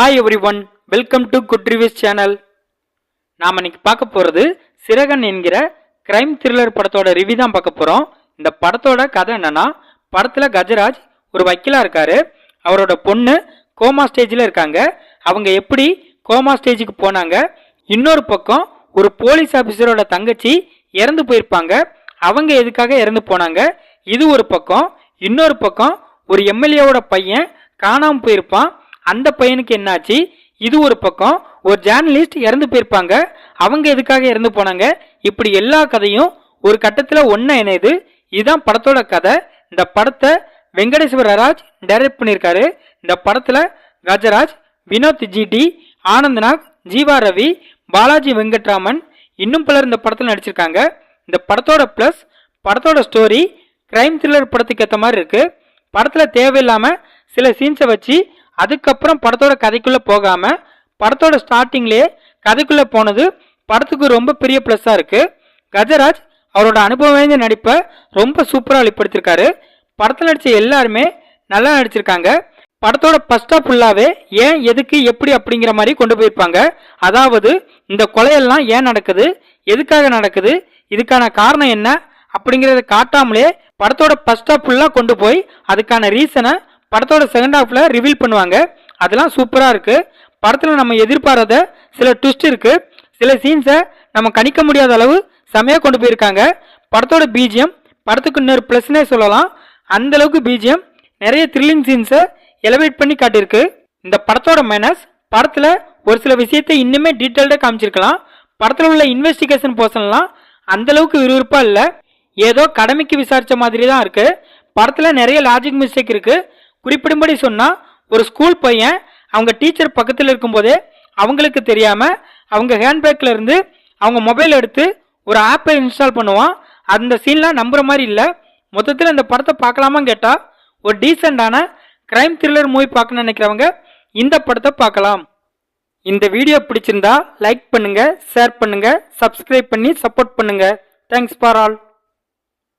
Hi everyone welcome to good reviews channel நாம் இன்னைக்கு பார்க்க போகிறது சிறகன் என்கிற கிரைம் த்ரில்லர் படத்தோட ரிவ்யூ தான் பார்க்க போகிறோம் இந்த படத்தோட கதை என்னன்னா படத்தில் கஜராஜ் ஒரு வக்கீலாக இருக்கார். அவரோட பொண்ணு கோமா ஸ்டேஜில் இருக்காங்க. அவங்க எப்படி கோமா ஸ்டேஜுக்கு போனாங்க? இன்னொரு பக்கம் ஒரு போலீஸ் ஆஃபீஸரோட தங்கச்சி இறந்து போயிருப்பாங்க. அவங்க எதுக்காக இறந்து போனாங்க? இது ஒரு பக்கம். இன்னொரு பக்கம் ஒரு எம்எல்ஏவோட பையன் காணாமல் போயிருப்பான். அந்த பையனுக்கு என்னாச்சு? இது ஒரு பக்கம். ஒரு ஜேர்னலிஸ்ட் இறந்து போயிருப்பாங்க. அவங்க எதுக்காக இறந்து போனாங்க? இப்படி எல்லா கதையும் ஒரு கட்டத்தில் ஒன்றா இணையுது. இதுதான் படத்தோட கதை. இந்த படத்தை வெங்கடேஸ்வர ராஜ் டைரக்ட் பண்ணியிருக்காரு. இந்த படத்தில் கஜராஜ் வினோத் ஜிடி ஆனந்த்நாக் ஜீவா ரவி பாலாஜி வெங்கட்ராமன் இன்னும் பலர் இந்த படத்தில் நடிச்சிருக்காங்க. இந்த படத்தோட ப்ளஸ் படத்தோட ஸ்டோரி கிரைம் த்ரில்லர் படத்துக்கு ஏற்ற மாதிரி இருக்குது படத்தில் தேவையில்லாமல் சில சீன்ஸை வச்சு அதுக்கப்புறம் படத்தோட கதைக்குள்ளே போகாமல் படத்தோட ஸ்டார்டிங்லேயே கதைக்குள்ளே போனது படத்துக்கு ரொம்ப பெரிய ப்ளஸ்ஸாக இருக்குது கஜராஜ் அவரோட அனுபவம் வாய்ந்த நடிப்பை ரொம்ப சூப்பராக வெளிப்படுத்தியிருக்காரு படத்தில் நடித்த எல்லாருமே நல்லா நடிச்சிருக்காங்க. படத்தோட ஃபர்ஸ்ட் ஆஃப் ஃபுல்லாகவே ஏன் எதுக்கு எப்படி அப்படிங்கிற மாதிரி கொண்டு போயிருப்பாங்க. அதாவது இந்த கொலையெல்லாம் ஏன் நடக்குது? எதுக்காக நடக்குது? இதுக்கான காரணம் என்ன? அப்படிங்கிறத காட்டாமலே படத்தோட ஃபர்ஸ்ட் ஆஃப் ஃபுல்லாக கொண்டு போய் அதுக்கான ரீசனை படத்தோட செகண்ட் ஹாஃபில் ரிவீல் பண்ணுவாங்க. அதெல்லாம் சூப்பராக இருக்குது படத்தில் நம்ம எதிர்பாராத சில ட்விஸ்ட் இருக்குது சில சீன்ஸை நம்ம கணிக்க முடியாத அளவு செமையாக கொண்டு போயிருக்காங்க. படத்தோட பிஜிஎம் படத்துக்கு இன்னொரு ப்ளஸ்னே சொல்லலாம். அந்த அளவுக்கு பிஜிஎம் நிறைய த்ரில்லிங் சீன்ஸை எலவேட் பண்ணி காட்டியிருக்கு. இந்த படத்தோட மைனஸ் படத்தில் ஒரு சில விஷயத்தை இன்னுமே டீட்டெயில்டாக காமிச்சிருக்கலாம். படத்தில் உள்ள இன்வெஸ்டிகேஷன் போர்ஷன்லாம் அந்தளவுக்கு விறுவிறுப்பாக இல்லை. ஏதோ கடமைக்கு விசாரித்த மாதிரி தான் இருக்குது படத்தில் நிறைய லாஜிக் மிஸ்டேக் இருக்குது குறிப்பிடும்படி சொன்னால் ஒரு ஸ்கூல் பையன் அவங்க டீச்சர் பக்கத்தில் இருக்கும்போதே அவங்களுக்கு தெரியாமல் அவங்க ஹேண்ட்பேக்கில் இருந்து அவங்க மொபைல் எடுத்து ஒரு ஆப்பை இன்ஸ்டால் பண்ணுவான். அந்த சீன்லாம் நம்புகிற மாதிரி இல்லை. மொத்தத்தில் இந்த படத்தை பார்க்கலாமான்னு கேட்டால் ஒரு டீசெண்டான கிரைம் த்ரில்லர் மூவி பார்க்கணும்னு நினைக்கிறவங்க இந்த படத்தை பார்க்கலாம். இந்த வீடியோ பிடிச்சிருந்தா லைக் பண்ணுங்கள் ஷேர் பண்ணுங்கள் சப்ஸ்கிரைப் பண்ணி சப்போர்ட் பண்ணுங்கள் தேங்க்ஸ் ஃபார் ஆல்